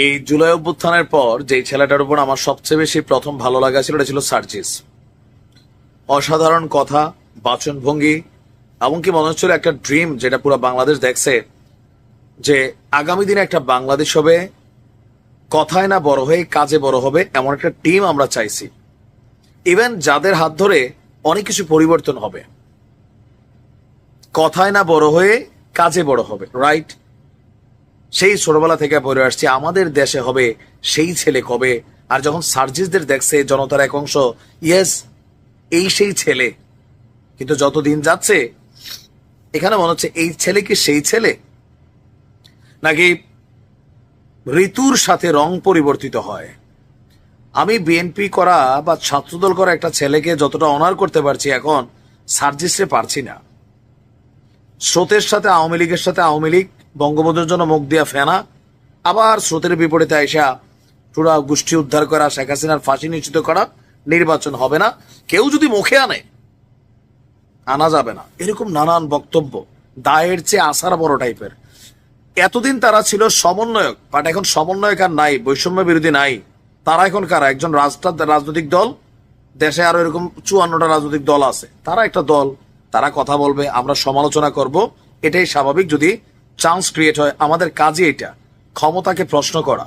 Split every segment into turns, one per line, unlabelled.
এই জুলাই অভ্যুত্থানের পর যে ছেলেটার উপর আমার সবচেয়ে বেশি প্রথম ভালো লাগা ছিল, এটা ছিল সার্জিস। অসাধারণ কথা, বাচনভঙ্গি, এমনকি মনে হচ্ছিল একটা ড্রিম যেটা পুরো বাংলাদেশ দেখছে, যে আগামী দিনে একটা বাংলাদেশ হবে, কথায় না বড় হয়ে কাজে বড় হবে, এমন একটা টিম আমরা চাইছি। ইভেন যাদের হাত ধরে অনেক কিছু পরিবর্তন হবে। কথায় না বড় হয়ে কাজে বড় হবে রাইট সেই ছোটবেলা থেকে পড়ে আসছি, আমাদের দেশে হবে সেই ছেলে কবে? আর যখন সার্জিসদের দেখছে, জনতার এক অংশ, ইয়েস, এই সেই ছেলে। কিন্তু যত দিন যাচ্ছে, এখানে মনে হচ্ছে, এই ছেলে কি সেই ছেলে? নাকি ঋতুর সাথে রং পরিবর্তিত হয়? আমি বিএনপি করা বা ছাত্রদল করা একটা ছেলেকে যতটা অনার করতে পারছি এখন সার্জিসে পারছি না। স্রোতের সাথে, আওয়ামী লীগের সাথে, আওয়ামী লীগ বঙ্গবন্ধুর জন্য মুখ দিয়া ফেনা। আবার স্রোতের বিপরীতে আইসা পুরা গোষ্ঠী উদ্ধার করা শেখ হাসিনার ফাঁসি নিশ্চিত করা নির্বাচন হবে না। কেউ যদি মুখে আনে, আনা যাবে না। এরকম নানান বক্তব্য, দায়ের চেয়ে আসার বড় টাইপের। এতদিন তারা ছিল সমন্বয়ক বাট এখন সমন্বয়ক আর নাই, বৈষম্য বিরোধী নাই। তারা এখন কারা? একজন রাজনৈতিক দল? দেশে আরও এরকম চুয়ান্নটা রাজনৈতিক দল আছে। তারা একটা দল, তারা কথা বলবে, আমরা সমালোচনা করব। এটাই স্বাভাবিক যদি চান্স ক্রিয়েট হয়, আমাদের কাজই এটা। ক্ষমতাকে প্রশ্ন করা।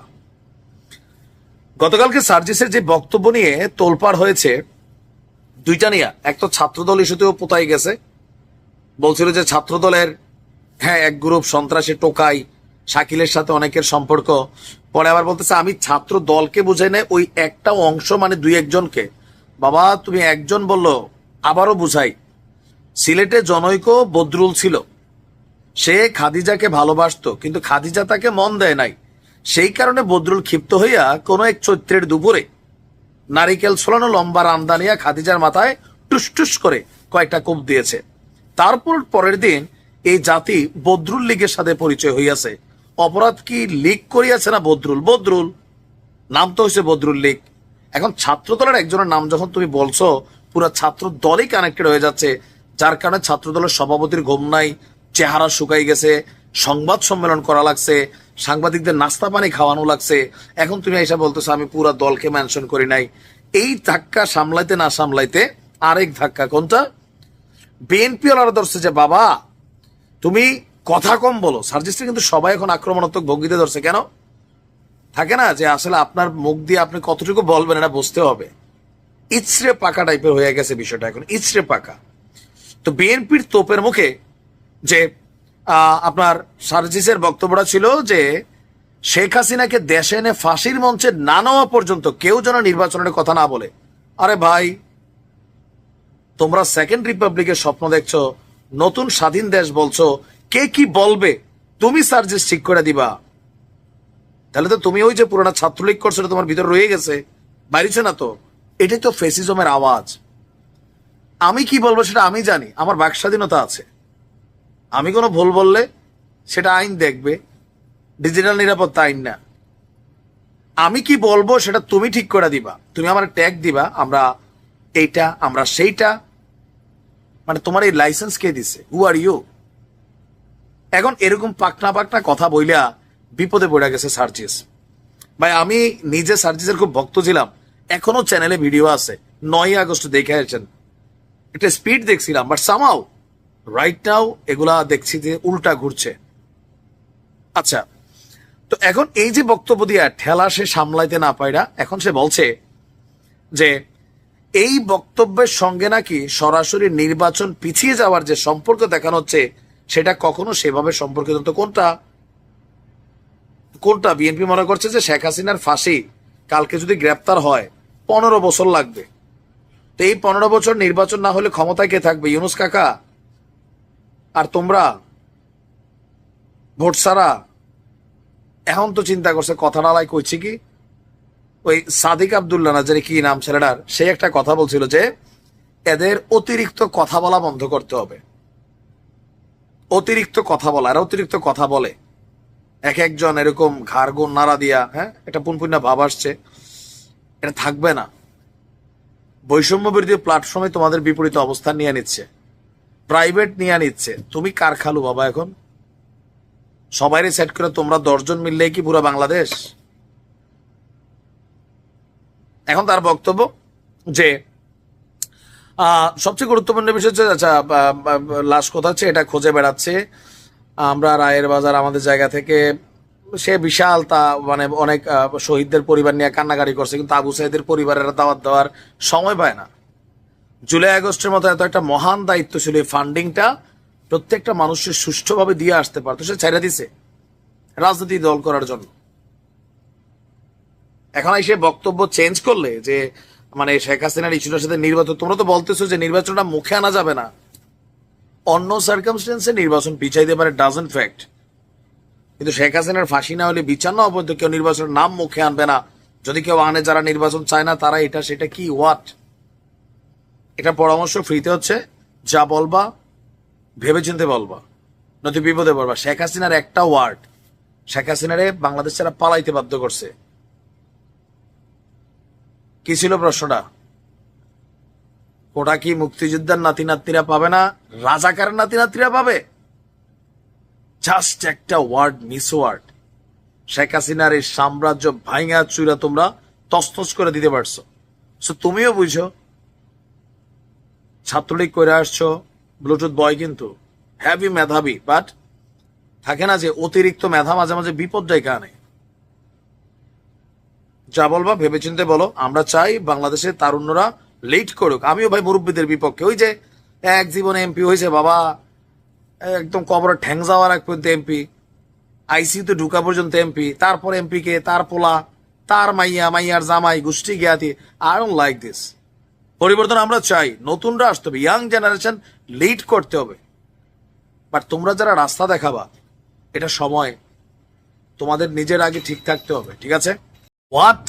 গতকালকে সার্জিসের যে বক্তব্য নিয়ে তোলপাড় হয়েছে, দুইটা নিয়ে। এক তো ছাত্রদল ইস্যুতেও পোতাই গেছে। বলছিল যে ছাত্রদলের হ্যাঁ এক গ্রুপ সন্ত্রাসী টোকাই শাকিলের সাথে অনেকের সম্পর্ক। পরে আবার বলতেছে, আমি ছাত্র দলকে বুঝাই না, ওই একটা অংশ মানে দুই একজনকে। বাবা, তুমি একজন বলল, আবারও বুঝাই। সিলেটে জনৈক বদরুল ছিল। সে খাদিজাকে ভালোবাসতো, কিন্তু খাদিজা তাকে মন দেয় নাই। সেই কারণে বদরুল ক্ষিপ্ত হইয়া কোনো এক চৈত্রের দুপুরে নারিকেল ছোলানো লম্বা রামদানিয়া খাদিজার মাথায় টুস টুস করে কয়েকটা কোপ দিয়েছে। তারপর পরের দিন এই জাতি বদরুল লীগের সাথে পরিচয় হইয়াছে। অপরাধ কি লীগ করিয়াছে না বদরুল? বদরুল। নাম তো হয়েছে বদরুল লীগ। এখন ছাত্রদলের একজনের নাম যখন তুমি বলছো, পুরো ছাত্র দলই কানেক্টেড হয়ে যাচ্ছে, যার কারণে ছাত্রদলের সভাপতির ঘুম নাই চেহারা শুকাই গেছে, সংবাদ সম্মেলন করা লাগছে, সাংবাদিকদের নাস্তা পানি খাওয়ানো লাগছে। এখন তুমি এসে বলতেছো, আমি পুরা দলকে মেনশন করি নাই। এই ধাক্কা সামলাইতে না সামলাইতে আরেক ধাক্কা কোনটা? বিএনপি ওলারা ধরছে যে, বাবা, তুমি কথা কম বলো। সার্জিসটা কিন্তু সবাই এখন আক্রমণাত্মক ভঙ্গিতে ধরছে। কেন? থাকে না যে, আসলে আপনার মুখ দিয়ে আপনি কতটুকু বলবেন, এটা বুঝতে হবে। ইচড়ে পাকা টাইপের হয়ে গেছে বিষয়টা এখন ইচড়ে পাকা। তো বিএনপির তোপের মুখে যে আপনার সার্জিসের বক্তব্যটা ছিল যে, শেখ হাসিনাকে দেশে এনে ফাঁসির মঞ্চে না নেওয়া পর্যন্ত কেউ যেন নির্বাচনের কথা না বলে। আরে ভাই, তোমরা সেকেন্ড রিপাবলিকের স্বপ্ন দেখছ, নতুন স্বাধীন দেশ বলছো, কে কি বলবে? তুমি সার্জিস ঠিক করে দিবা। তাহলে তো তুমি ওই যে পুরোনো ছাত্রলীগ করছ তোমার ভিতরে রয়ে গেছে। বাইরেছে না তো। এটাই তো ফেসিজমের আওয়াজ। আমি কি বলব সেটা আমি জানি, আমার বাক স্বাধীনতা আছে। আমি কোনো ভুল বললে সেটা আইন দেখবে। ডিজিটাল নিরাপত্তা আইন না। আমি কি বলব সেটা তুমি ঠিক করে দিবা। তুমি আমার ট্যাগ দিবা, আমরা এইটা, আমরা সেইটা। মানে তোমার এই লাইসেন্স কে দিছে? হু আর ইউ এখন এরকম পাকনা পাকনা কথা বইলা বিপদে পড়ে গেছে সার্জিস। ভাই, আমি নিজে সার্জিসের খুব ভক্ত ছিলাম। এখনও চ্যানেলে ভিডিও আছে। নয় আগস্ট দেখে আসছেন। একটা স্পিড দেখছিলাম বাট সামাও রাইট নাও এগুলা দেখছি যে উল্টা ঘুরছে। আচ্ছা তো এখন এই যে বক্তব্য দিয়া ঠেলা সে সামলাইতে না পায়রা, এখন সে বলছে যে এই বক্তব্যের সঙ্গে নাকি সরাসরি নির্বাচন পিছিয়ে যাওয়ার যে সম্পর্ক দেখানো হচ্ছে, সেটা কখনো সেভাবে সম্পর্কিত তো কোনটা? কোনটা? বিএনপি মনে করছে যে শেখ হাসিনার ফাঁসি কালকে যদি গ্রেপ্তার হয়, পনেরো বছর লাগবে। তো এই পনেরো বছর নির্বাচন না হলে ক্ষমতায় কে থাকবে? ইউনুস কাকা? আর তোমরা ভোট সারা এখন তো চিন্তা করছে, কথা নালাই কইছি কি? ওই সাদিক আবদুল্লাহ না জানি কি নাম ছেলেটার? সে একটা কথা বলছিল যে এদের অতিরিক্ত কথা বলা বন্ধ করতে হবে। অতিরিক্ত কথা বলা, এরা অতিরিক্ত কথা বলে। এক একজন এরকম ঘাড় গুণ নাড়া দিয়া হ্যাঁ এটা পুনপুন্না ভাব আসছে। এটা থাকবে না। বৈষম্য বিরোধী প্ল্যাটফর্মে তোমাদের বিপরীত অবস্থান নিয়ে নিচ্ছে। প্রাইভেট নিয়ে নিচ্ছে। তুমি কার খালু বাবা এখন? সবাইরে সেট করে তোমরা দশজন মিললে কি পুরো বাংলাদেশ? এখন তার বক্তব্য যে সবচেয়ে গুরুত্বপূর্ণ বিষয় হচ্ছে আচ্ছা লাশ কোথা হচ্ছে, এটা খুঁজে বেড়াচ্ছে। আমরা রায়ের বাজার আমাদের জায়গা থেকে, সে বিশাল তা মানে অনেক শহীদদের পরিবার নিয়ে কান্নাকাটি করছে, কিন্তু আবু সাহেদের পরিবারের দাওয়াত দেওয়ার সময় পায় না। জুলাই আগস্টের মতো এত একটা মহান দায়িত্ব ছিল এই ফান্ডিংটা প্রত্যেকটা মানুষের সুষ্ঠুভাবে দিয়ে আসতে পারতো। সে ছেড়ে দিছে রাজনীতি দল করার জন্য। এখন এসে বক্তব্য চেঞ্জ করলে যে মানে শেখ হাসিনার ইস্যুটার সাথে নির্বাচন, তোমরা তো বলতেছো যে নির্বাচনটা মুখে আনা যাবে না। অন্য সার্কামস্টেন্সে নির্বাচন পিছাইতে পারে ডাজন ফ্যাক্ট কিন্তু শেখ হাসিনার ফাঁসি না হলে বিচার না পর্যন্ত কেউ নির্বাচনের নাম মুখে আনবে না। যদি কেউ আনে যারা নির্বাচন চায় না, তারা এটা, সেটা কি হোয়াট এটা পরামর্শ ফ্রিতে হচ্ছে। যা বলবা, ভেবেচিন্তে বলবা। নয়তো বিপদে পড়বা। শেখ হাসিনার একটা ওয়ার্ড, শেখ হাসিনারে বাংলাদেশ ছাড়া পালাইতে বাধ্য করছে। কি ছিল প্রশ্নটা? ওটা কি মুক্তিযোদ্ধার নাতি নাতিরা পাবে না? রাজাকারের নাতি নাতিরা পাবে? জাস্ট একটা ওয়ার্ড, মিস ওয়ার্ড। শেখ হাসিনার এই সাম্রাজ্য ভাইঙা চুরা তোমরা তস্তস করে দিতে পারছ। তুমিও বুঝো ছাত্রলীগ করে আসছো, ব্লুটুথ বয় কিন্তু হ্যাভি মেধাবী বাট থাকে না যে অতিরিক্ত মেধা মাঝে মাঝে বিপদ ডেকে আনে যা বলবা, ভেবেচিন্তে বলো, আমরা চাই বাংলাদেশের তারুণ্যরা লেট করুক। আমিও ভাই মুরব্বীদের বিপক্ষে। ওই যে এক জীবনে এমপি হয়েছে বাবা, একদম কবর ঠ্যাং যাওয়ার এক পর্যন্ত এমপি আইসিউতে ঢুকা পর্যন্ত এমপি তারপর এমপি কে, তার পোলা, তার মাইয়া, মাইয়ার জামাই, গোষ্ঠী জ্ঞাতি আই ডোন্ট লাইক দিস পরিবর্তন আমরা চাই। নতুনরা আসতে হবে। ইয়াং জেনারেশন লিড করতে হবে। বাট তোমরা যারা রাস্তা দেখাবা, এটা সময়। তোমাদের নিজের আগে ঠিক থাকতে হবে, ঠিক আছে? হোয়াট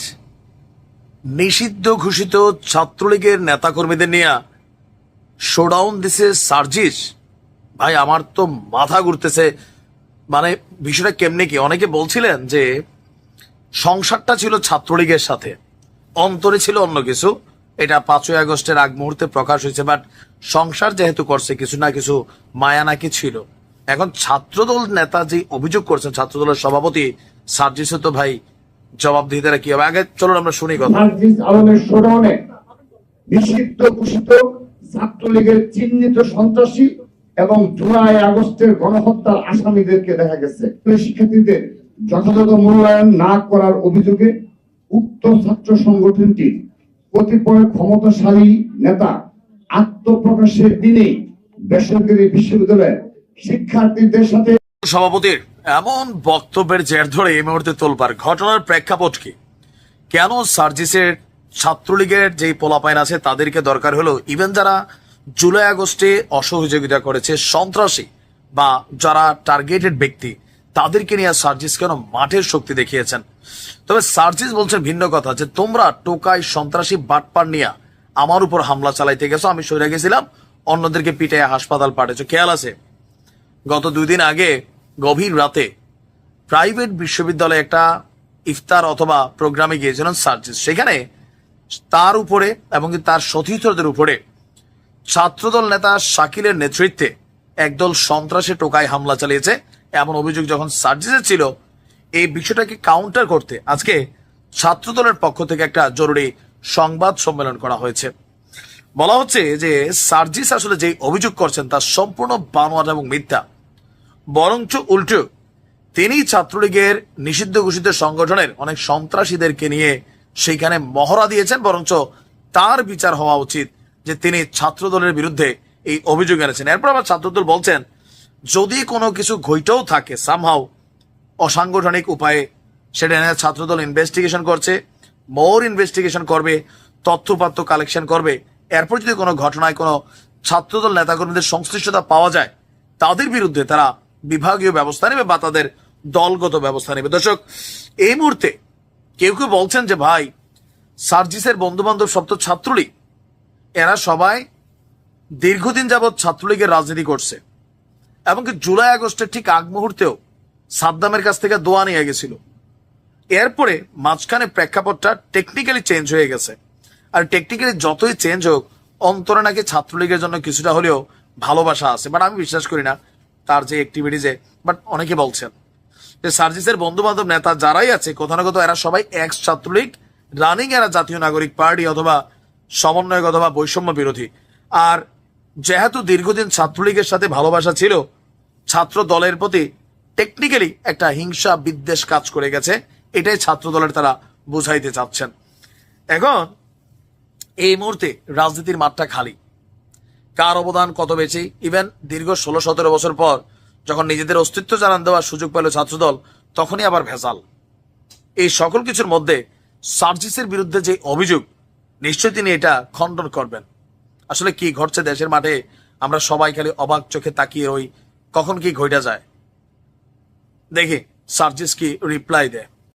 নিষিদ্ধ ঘোষিত ছাত্রলীগের নেতাকর্মীদের নিয়ে শোডাউন দিছে সার্জিস ভাই, আমার তো মাথা ঘুরতেছে। মানে বিষয়টা কেমনে কি? অনেকে বলছিলেন যে, সংসারটা ছিল ছাত্রলীগের সাথে। অন্তরে ছিল অন্য কিছু। এটা পাঁচই আগস্টের আগ মুহূর্তে প্রকাশ হয়েছে বাট সংসার যেহেতু করছে, কিছু না কিছু মায়া নাকি ছিল। এখন ছাত্রদল নেতা যে অভিযোগ করছেন, ছাত্রদলের সভাপতি সার্জিসে তো ভাই জবাবদিহিতারা কি হবে? আগে চলুন, আমরা শুনি কথা।
নিষিদ্ধ ঘোষিত ছাত্রলীগের চিহ্নিত সন্ত্রাসী এবং জুলাই আগস্টের গণহত্যার আসামিদেরকে দেখা গেছে। শিক্ষার্থীদের যথাযথ মূল্যায়ন না করার অভিযোগে উক্ত ছাত্র সংগঠনটি কতিপয় ক্ষমতাশালী নেতা আত্মপ্রকাশের দিনেই বেসরকারি বিশ্ববিদ্যালয়ের শিক্ষার্থীদের সাথে
সভাপতির এমন বক্তব্যের জের ধরে এই মুহূর্তে তোলবার ঘটনার প্রেক্ষাপট কি? কেন সার্জিসের ছাত্রলীগের যে পোলাপাইন আছে তাদেরকে দরকার হলো? ইভেন যারা জুলাই আগস্টে অসহযোগিতা করেছে, সন্ত্রাসী বা যারা টার্গেটেড ব্যক্তি, তাদেরকে নিয়ে সার্জিস কেন মাঠের শক্তি দেখিয়েছেন? তবে সার্জিস বলছেন ভিন্ন কথা, যে তোমরা টোকাই সন্ত্রাসী বাটপার নিয়ে আমার উপর হামলা চালাইতে গেছো, আমি সরে গেছিলাম, অন্যদেরকে পিটে হাসপাতাল পাঠিয়েছো খেয়াল আছে? গত দুই দিন আগে, গভীর রাতে, প্রাইভেট বিশ্ববিদ্যালয়ে একটা ইফতার অথবা প্রোগ্রামে গিয়েছিলেন সার্জিস। সেখানে তার উপরে এবং তার সতীর্থদের উপরে ছাত্রদল নেতা শাকিলের নেতৃত্বে একদল সন্ত্রাসে টোকায় হামলা চালিয়েছে। এমন অভিযোগ যখন সার্জিসের ছিল এই বিষয়টাকে কাউন্টার করতে আজকে ছাত্রদলের পক্ষ থেকে একটা জরুরি সংবাদ সম্মেলন করা হয়েছে। বলা হচ্ছে যে সার্জিস আসলে যে অভিযোগ করছেন তা সম্পূর্ণ বানোয়াট এবং মিথ্যা। বরঞ্চ উল্টো, তিনি ছাত্রলীগের নিষিদ্ধ ঘোষিত সংগঠনের অনেক সন্ত্রাসীদেরকে নিয়ে সেইখানে মহড়া দিয়েছেন, বরঞ্চ তার বিচার হওয়া উচিত যে তিনি ছাত্রদলের বিরুদ্ধে এই অভিযোগ এনেছেন। এরপর আবার ছাত্রদল বলছেন, যদি কোনো কিছু ঘইটাও থাকে সামহাও অসাংগঠনিক উপায়ে সেটা নিয়ে ছাত্রদল ইনভেস্টিগেশন করছে মোর ইনভেস্টিগেশন করবে তথ্যপাত্র কালেকশন করবে। এরপর যদি কোনো ঘটনায় কোনো ছাত্রদল নেতাকর্মীদের সংশ্লিষ্টতা পাওয়া যায়, তাদের বিরুদ্ধে তারা বিভাগীয় ব্যবস্থা নেবে বা তাদের দলগত ব্যবস্থা নেবে। দর্শক, এই মুহূর্তে কেউ কেউ বলছেন যে, ভাই, সার্জিসের বন্ধু বান্ধব সব তো ছাত্রলীগ। এরা সবাই দীর্ঘদিন যাবৎ ছাত্রলীগের রাজনীতি করছে এমনকি জুলাই আগস্টের ঠিক আগ মুহূর্তেও সাদ্দামের কাছ থেকে দোয়া নিয়ে গেছিল। এরপরে মাঝখানে প্রেক্ষাপটটা টেকনিক্যালি চেঞ্জ হয়ে গেছে। আর টেকনিক্যালি যতই চেঞ্জ হোক, অন্তরে নাকি ছাত্রলীগের জন্য কিছুটা হলেও ভালোবাসা আছে। বাট আমি বিশ্বাস করি না তার যে অ্যাক্টিভিটিজে বাট অনেকে বলছেন যে সার্জিসের বন্ধু বান্ধব নেতা যারাই আছে, কোথাও না কোথাও এরা সবাই এক্স ছাত্রলীগ রানিং এরা জাতীয় নাগরিক পার্টি অথবা সমন্বয়ক অথবা বৈষম্য বিরোধী। আর যেহেতু দীর্ঘদিন ছাত্রলীগের সাথে ভালোবাসা ছিল, ছাত্র দলের প্রতি টেকনিক্যালি একটা হিংসা বিদ্বেষ কাজ করে গেছে, এটাই ছাত্র দলের তারা বুঝাইতে চাচ্ছেন। এখন, এই মুহূর্তে রাজনীতির মাঠটা খালি। কার অবদান, কত বেশি? ইভেন দীর্ঘ ষোলো সতেরো বছর পর যখন নিজেদের অস্তিত্ব জানান দেওয়ার সুযোগ পেল ছাত্রদল, তখনই আবার ভেজাল। এই সকল কিছুর মধ্যে সার্জিসের বিরুদ্ধে যে অভিযোগ, নিশ্চয়ই তিনি এটা খণ্ডন করবেন। আসলে কি ঘটছে দেশের মাঠে, আমরা সবাই খালি অবাক চোখে তাকিয়ে রই, কখন কি ঘটা যায়? দেখি সার্জিস কি রিপ্লাই দেয়